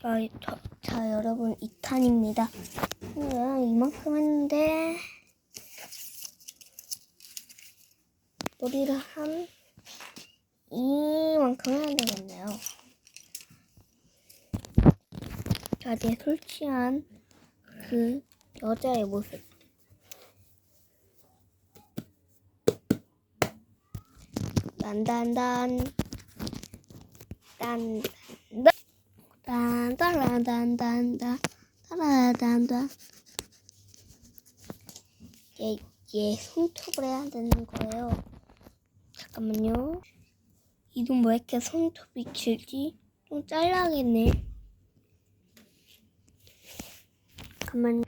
자, 저, 자 여러분 2탄입니다. 이만큼 했는데 머리를 한 이만큼 해야 되겠네요. 자, 술 취한 그 여자의 모습. 딴딴딴 딴 딴 딴따라단단단 따라단단 얘, 얘 손톱을 해야 되는 거예요. 잠깐만요. 이름 왜 이렇게 손톱이 길지? 좀 잘라야겠네. 잠깐만요.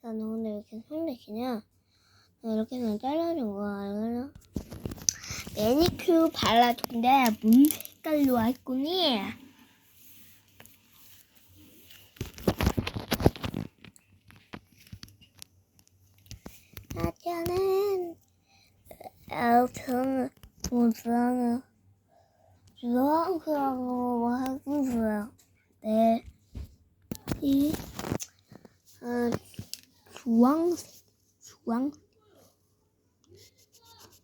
나는 오늘 왜 이렇게 기냐? 나 이렇게 그냥 잘라준 거야. 알겠나? 매니큐어 발라준데 문 색깔로 할 거니? 나는 엘튼 무슨 주황색으로 해주세요. 네. 이 어, 주황색, 주황.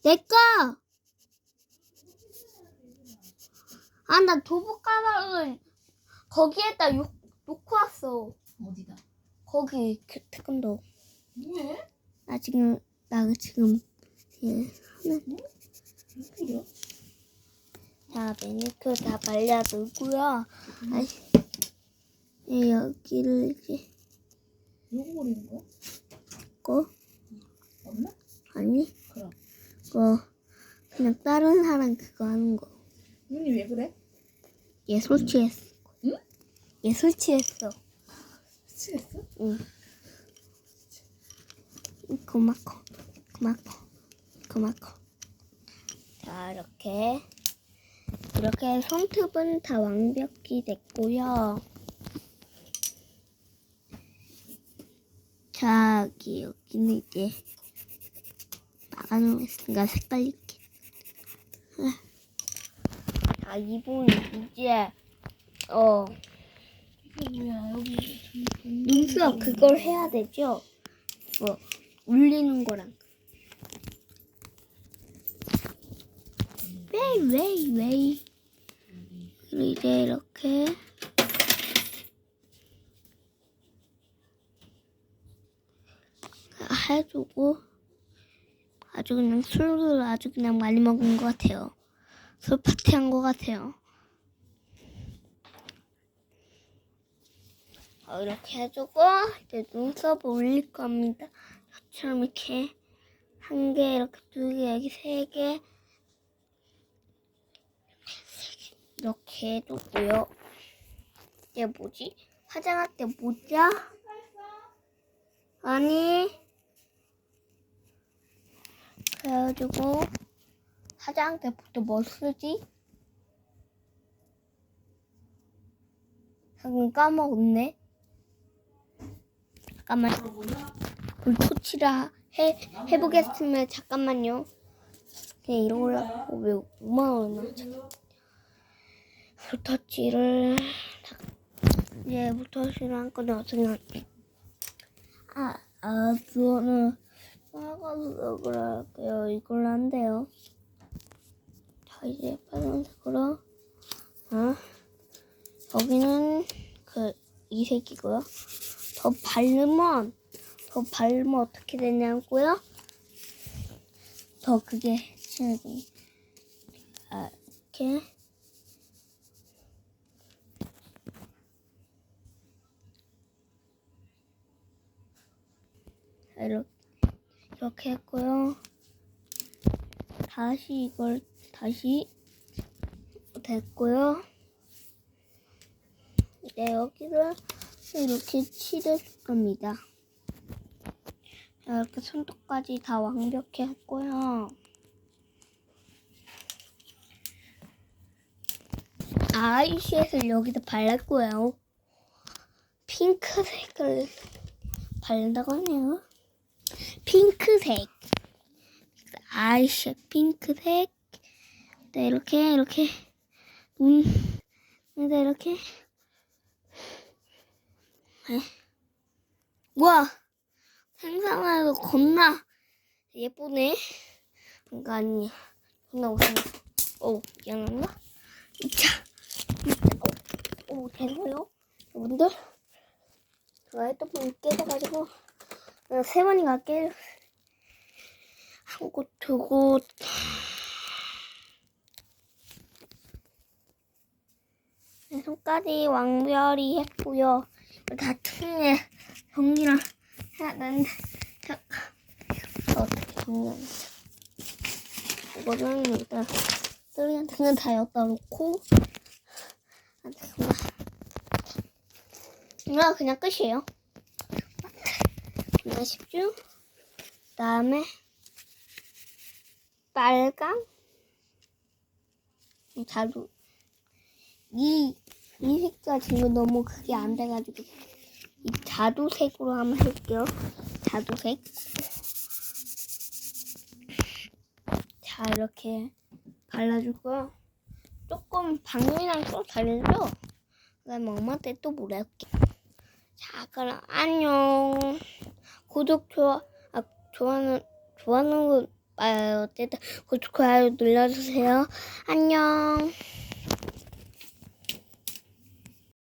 내 거. 아, 나 도복 가방을 거기에다 요, 놓고 왔어. 어디다? 거기 그 태권도. 왜? 나 지금 나 지금 예, 소리야? 자 매니큐어 다 발라두고요. 아이 예, 여기를 이제 누구 거야? 거 엄마? 아니 그럼. 거 그냥 다른 사람 그거 하는 거. 눈이 왜 그래? 얘 술 취했어. 응? 얘 술 취했어. 미치겠어? 응. 고마코 고마 코 고마코. 자 이렇게 이렇게 손톱은 다 완벽히 됐고요. 자 여기 여기는 이제 막아놓으니까 색깔 있게. 자 이분 이제 어 눈썹 그걸 해야 되죠? 뭐 울리는 거랑. 웨이 웨이 웨이. 그리고 이제 이렇게 해주고 아주 그냥 술을 아주 그냥 많이 먹은 것 같아요. 술 파티한 것 같아요. 어, 이렇게 해주고 이제 눈썹을 올릴 겁니다. 저처럼 이렇게 한 개, 이렇게 두 개, 여기 세 개. 이렇게 해주고요. 이게 뭐지? 화장할 때 모자? 아니. 그래가지고 화장할 때부터 뭐 쓰지? 방금 까먹었네. 잠깐만. 불토치라 해 해보겠으면 잠깐만요. 그냥 이러려고 왜 5만 원이 나 불토치를 이제 불토치를 한 건데 어떻게. 아, 아, 그거는 빨간색으로 할게요. 이걸로 한대요. 자, 이제 빨간색으로. 아, 여기는 그 이색이고요. 더 바르면 더 바르면 어떻게 되냐고요? 더 그게 아, 이렇게 이렇게 이렇게 했고요. 다시 이걸 다시 됐고요. 이제 여기를 이렇게 칠할 겁니다. 자, 이렇게 손톱까지 다 완벽히 했고요. 아이섀을 여기다 바를 거예요. 핑크색을 바른다고 하네요. 핑크색. 아이섀 핑크색. 네, 이렇게, 이렇게. 눈, 네, 이렇게. 에? 우와! 생상하고 겁나 예쁘네. 그러니까 아니, 겁나 못생겼어. 오, 미안합니다. 자, 오, 오, 되고요. 여러분들. 제가 핸드폰 깨져가지고, 세 번이가 깨, 한 곳 두곳. 네, 손까지 완별히 했고요. 다 틀에 정리를 해야 되는데, 잠깐. 어떻게 정리하는지. 이거는 일단 쓰레기한테는 다 엿다 놓고, 아, 그냥 끝이에요. 그냥 쉽죠? 그 다음에, 빨강, 자두, 이, 이 색깔 지금 너무 그게 안 돼가지고, 이 자두색으로 한번 할게요. 자두색. 자, 이렇게 발라주고요. 조금 방울이랑 좀 다르죠? 그 다음에 엄마 한테 또 물어볼게. 자, 그럼 안녕. 구독, 좋아, 아, 좋아하는, 좋아하는 거, 아, 어쨌든 구독, 좋아요 눌러주세요. 안녕.